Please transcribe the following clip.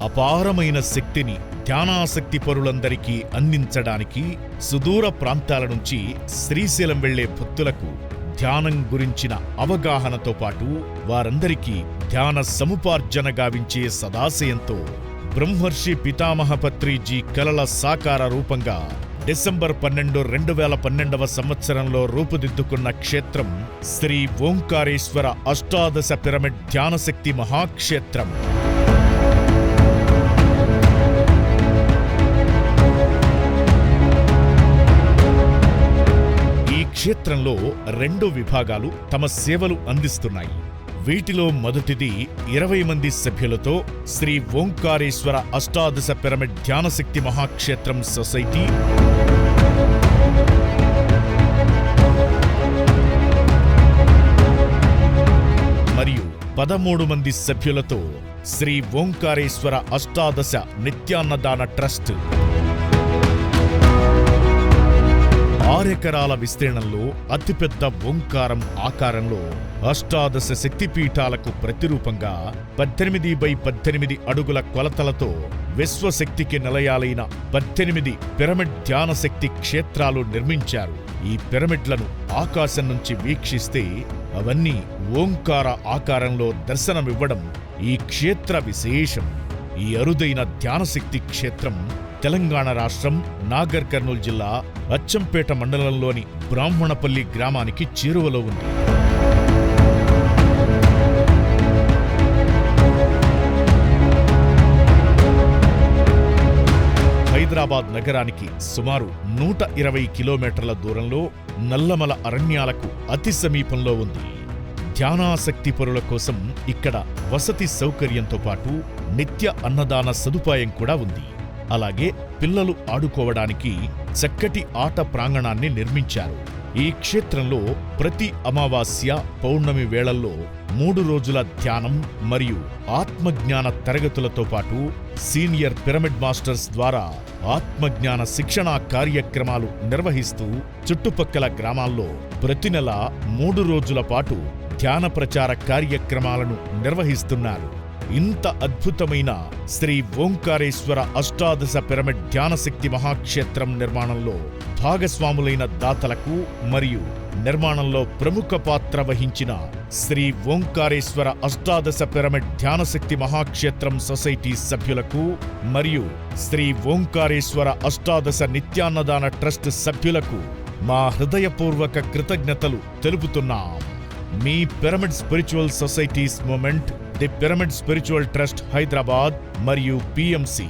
అపారమైన శక్తిని ధ్యానాసక్తి పరులందరికీ అందించడానికి సుదూర ప్రాంతాల నుంచి శ్రీశైలం వెళ్ళే భక్తులకు ధ్యానం గురించిన అవగాహనతో పాటు వారందరికీ ధ్యాన సముపార్జన గావించే సదాశయంతో బ్రహ్మర్షి పితామహపత్రిజీ కలల సాకార రూపంగా డిసెంబర్ పన్నెండు రెండు వేల పన్నెండవ సంవత్సరంలో రూపుదిద్దుకున్న క్షేత్రం శ్రీ ఓంకారేశ్వర అష్టాదశ పిరమిడ్ ధ్యానశక్తి మహాక్షేత్రం. క్షేత్రంలో రెండు విభాగాలు తమ సేవలు అందిస్తున్నాయి. వీటిలో మొదటిది ఇరవై మంది సభ్యులతో శ్రీ ఓంకారేశ్వర అష్టాదశ పిరమిడ్ ధ్యానశక్తి మహాక్షేత్రం సొసైటీ మరియు పదమూడు మంది సభ్యులతో శ్రీ ఓంకారేశ్వర అష్టాదశ నిత్యాన్నదాన ట్రస్ట్ ఆరెకరాల విస్తీర్ణంలో అతిపెద్ద ఓంకారం ఆకారంలో అష్టాదశ శక్తిపీఠాలకు ప్రతిరూపంగా పద్దెనిమిది బై పద్దెనిమిది అడుగుల కొలతలతో విశ్వశక్తికి నిలయాలైన పద్దెనిమిది పిరమిడ్ ధ్యాన శక్తి క్షేత్రాలు నిర్మించారు. ఈ పిరమిడ్లను ఆకాశం నుంచి వీక్షిస్తే అవన్నీ ఓంకార ఆకారంలో దర్శనమివ్వడం ఈ క్షేత్ర విశేషం. ఈ అరుదైన ధ్యానశక్తి క్షేత్రం తెలంగాణ రాష్ట్రం నాగర్ కర్నూలు జిల్లా అచ్చంపేట మండలంలోని బ్రాహ్మణపల్లి గ్రామానికి చేరువలో ఉంది. హైదరాబాద్ నగరానికి సుమారు నూట ఇరవై కిలోమీటర్ల దూరంలో నల్లమల అరణ్యాలకు అతి సమీపంలో ఉంది. ధ్యానాసక్తి పరుల కోసం ఇక్కడ వసతి సౌకర్యంతో పాటు నిత్య అన్నదాన సదుపాయం కూడా ఉంది. అలాగే పిల్లలు ఆడుకోవడానికి చక్కటి ఆట ప్రాంగణాన్ని నిర్మించారు. ఈ క్షేత్రంలో ప్రతి అమావాస్య పౌర్ణమి వేళల్లో మూడు రోజుల ధ్యానం మరియు ఆత్మజ్ఞాన తరగతులతో పాటు సీనియర్ పిరమిడ్ మాస్టర్స్ ద్వారా ఆత్మజ్ఞాన శిక్షణా కార్యక్రమాలు నిర్వహిస్తూ చుట్టుపక్కల గ్రామాల్లో ప్రతి నెల మూడు రోజుల పాటు ధ్యాన ప్రచార కార్యక్రమాలను నిర్వహిస్తున్నారు. ఇంత అద్భుతమైన శ్రీ ఓంకారేశ్వర అష్టాదశ పిరమిడ్ ధ్యానశక్తి మహాక్షేత్రం నిర్మాణంలో భాగస్వాములైన దాతలకు మరియు నిర్మాణంలో ప్రముఖ పాత్ర వహించిన శ్రీ ఓంకారేశ్వర అష్టాదశ పిరమిడ్ ధ్యానశక్తి మహాక్షేత్రం సొసైటీ సభ్యులకు మరియు శ్రీ ఓంకారేశ్వర అష్టాదశ నిత్యాన్నదాన ట్రస్ట్ సభ్యులకు మా హృదయపూర్వక కృతజ్ఞతలు తెలుపుతున్నాం. మీ pyramid spiritual societies movement the pyramid spiritual trust Hyderabad మరియు పిఎంసి.